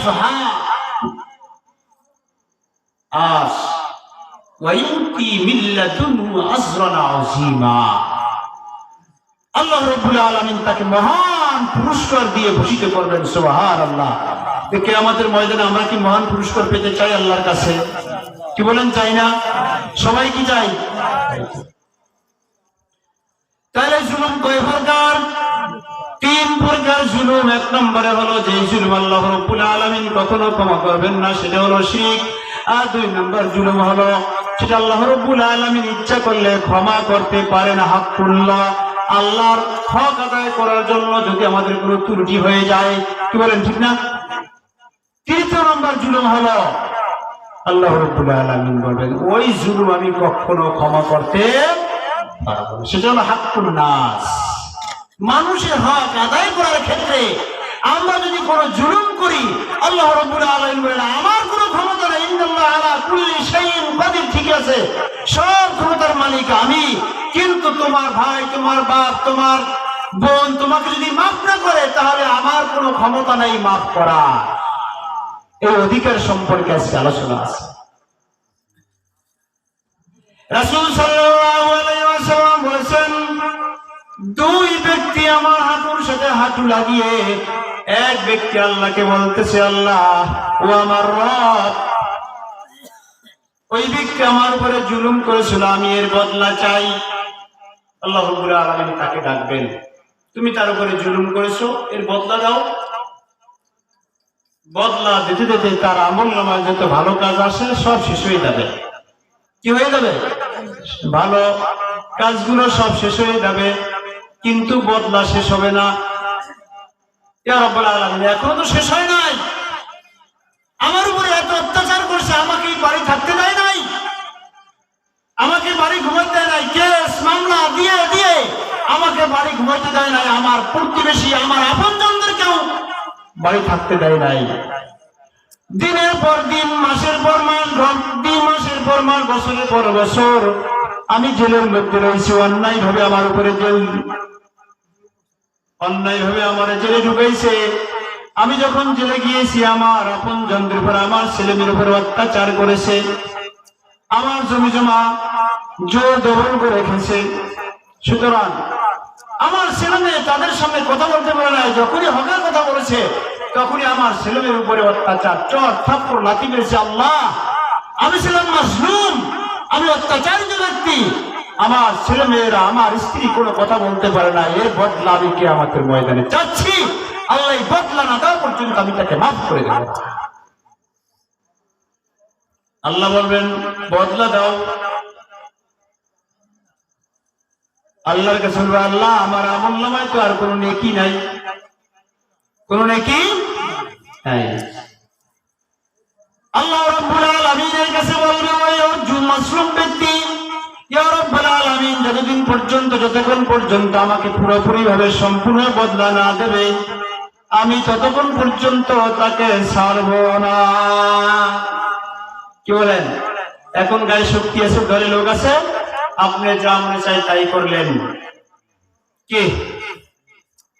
يضاعفها আস ويؤتي من لدنه أجرا عظيما আল্লাহ রব্বুল আলমিন তাকে মহান পুরস্কার দিয়ে ভূষিত করবেন সোহার আল্লাহ কে আমাদের ময়দানে আমরা কি মহান পুরস্কার পেতে চাই আল্লাহর কাছে কি বলেন চাই না সবাই কি চাই তাহলে জুলুম কয় প্রকার ইচ্ছা করলে ক্ষমা করতে পারে না, হাক্কুল্লাহ। আল্লাহর হক আদায় করার জন্য যদি আমাদের কোনো ত্রুটি হয়ে যায়, কি বলেন ঠিক না? তৃতীয় নম্বর জুলুম হলো আল্লাহ আলামিন বলবেন, ওই জুলুম আমি কখনো ক্ষমা করতে পারব সেটা হলো হাক্কুল মানুষের হক আদায় করার ক্ষেত্রে আমরা যদি কোনো জুলুম করি, আল্লাহ রব্বুল আলামিন বলেন, আমার কোনো ক্ষমতা নেই আলা কুল্লি শাইইন কাদির। ঠিক আছে? সব ক্ষমতার মালিক আমি। কিন্তু তোমার ভাই, তোমার বাপ, তোমার বোন তোমাকে যদি মাফ না করে, তাহলে আমার কোনো ক্ষমতা নেই মাফ করা এই অধিকার সম্পর্কে আজকে আলোচনা আছে। রাসূল বলেছেন দুই ব্যক্তি আমার হাঁটুর সাথে হাঁটু লাগিয়ে, এক ব্যক্তি আল্লাহকে বলতেছে, আল্লাহ, ও আমার রব। ওই ব্যক্তি আমার উপরে জুলুম করেছিল, আমি এর বদলা চাই। আল্লাহ আলামিন তাকে ডাকবেন। তুমি তার উপরে জুলুম করেছ, এর বদলা দাও। বদলা দিতে দিতে তার আমল নামায় যত ভালো কাজ আসে, সব শেষ হয়ে যাবে। কি হয়ে যাবে? ভালো কাজগুলো সব শেষ হয়ে যাবে। কিন্তু বদলা শেষ হবে না। এখনও তো শেষ হয় নাই। আমার উপরে এত অত্যাচার করছে, আমাকে বাড়ি থাকতে দেয় নাই। আমাকে বাড়ি ঘুমাইতে দেয় নাই। কেস, মামলা, দিয়ে দিয়ে আমাকে বাড়ি ঘুমাইতে দেয় নাই। আমার প্রতিবেশী, আমার আপনজনদেরকেও বাড়ি থাকতে দেয় নাই। দিনের পর দিন, মাসের পর মাস দুই মাসের পর মাস, বছরের পর বছর আমি জেলের মধ্যে রয়েছি। অন্যায় ভাবে আমার উপরে জেল অন্যায় ভাবে আমার জেলে ঢুকাইছে। আমি যখন জেলে গিয়েছি, আমার আপন জনদের উপর, আমার ছেলে মেয়ের উপর অত্যাচার করেছে। আমার জমি জমা জোর দখল করে রেখেছে। সুতরাং আমার ছেলে মেয়ে তাদের সামনে কথা বলতে পারে না যখনই হকের কথা বলেছে, তখনই আমার ছেলে মেয়ের উপরে অত্যাচার, চর থাপ্পড়, লাথি মেরেছে আল্লাহ। আমি ছিলাম মাসলুম, আমি অত্যাচারিত ব্যক্তি। আমার ছেলে মেয়েরা, আমার স্ত্রী কোনো কথা বলতে পারে না, এর বদলা আমি কে আমাদের ময়দানে চাচ্ছি আল্লাহ বদলা না দেওয়া পর্যন্ত আমি তাকে মাফ করে দেব। আল্লাহ বলবেন, বদলা দাও। আল্লাহর কাছে বলবে, আল্লাহ, আমার আমল নামায় তো আর কোনো নেকি নাই। কোন নেকি নাই। আল্লাহ রাব্বুল আলামিনের কাছে বলবে, ওই অর্জুন মাসরুম ব্যক্তি যতদিন পর্যন্ত, যতক্ষণ পর্যন্ত আমাকে পুরোপুরি ভাবে সম্পূর্ণ বদলা না দেবে, আমি ততক্ষণ পর্যন্ত তাকে ছাড়ব না। কি বলেন? এখন গায়ে শক্তি আছে, ঘরে লোক আছে? আপনি যা মনে চাই তাই করলেন। কি?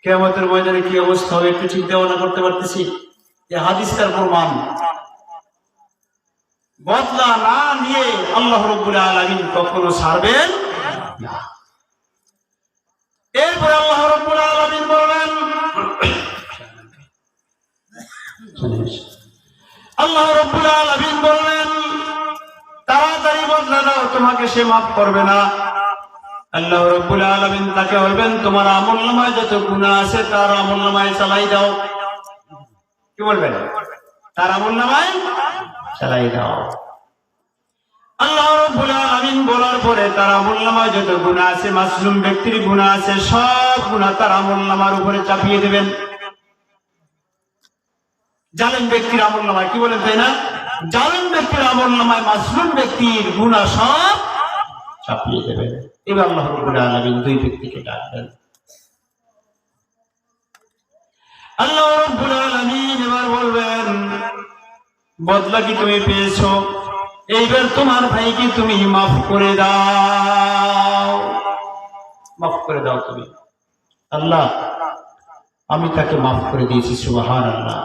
কেমতের ময়দানে কি অবস্থা হবে একটু চিন্তা ভাবনা করতে পারতেছি। যে হাদিস তার প্রমাণ। বদলা না নিয়ে আল্লাহ রব্বুল আলামিন কখনো ছাড়বেন না এরপরে আল্লাহ রব্বুল আলামিন বললেন আল্লাহ রব্বুল আলামিন বললেন তাড়াতাড়ি বদলা দাও তোমাকে সে মাফ করবে না। আল্লাহ রব্বুল আলামিন তাকে বলবেন তোমার আমল নামায় যত গুনাহ আছে তার আমল নামায় চালাই দাও। কি বলবেন? তার আমল নামায় চালাই দাও। আল্লাহ রব্বুল আলামিন বলার পরে তার যত আছে ব্যক্তির আছে, সব তার উপরে চাপিয়ে দেবেন। ব্যক্তির কি ব্যক্তির ব্যক্তির সব চাপিয়ে দেবেন। এবার আল্লাহ এবার বলবেন, বদলা কি তুমি পেয়েছ? এইবার তোমার ভাইকে তুমি মাফ করে দাও। মাফ করে দাও তুমি। আল্লাহ, আমি তাকে মাফ করে দিয়েছি সুবাহ আল্লাহ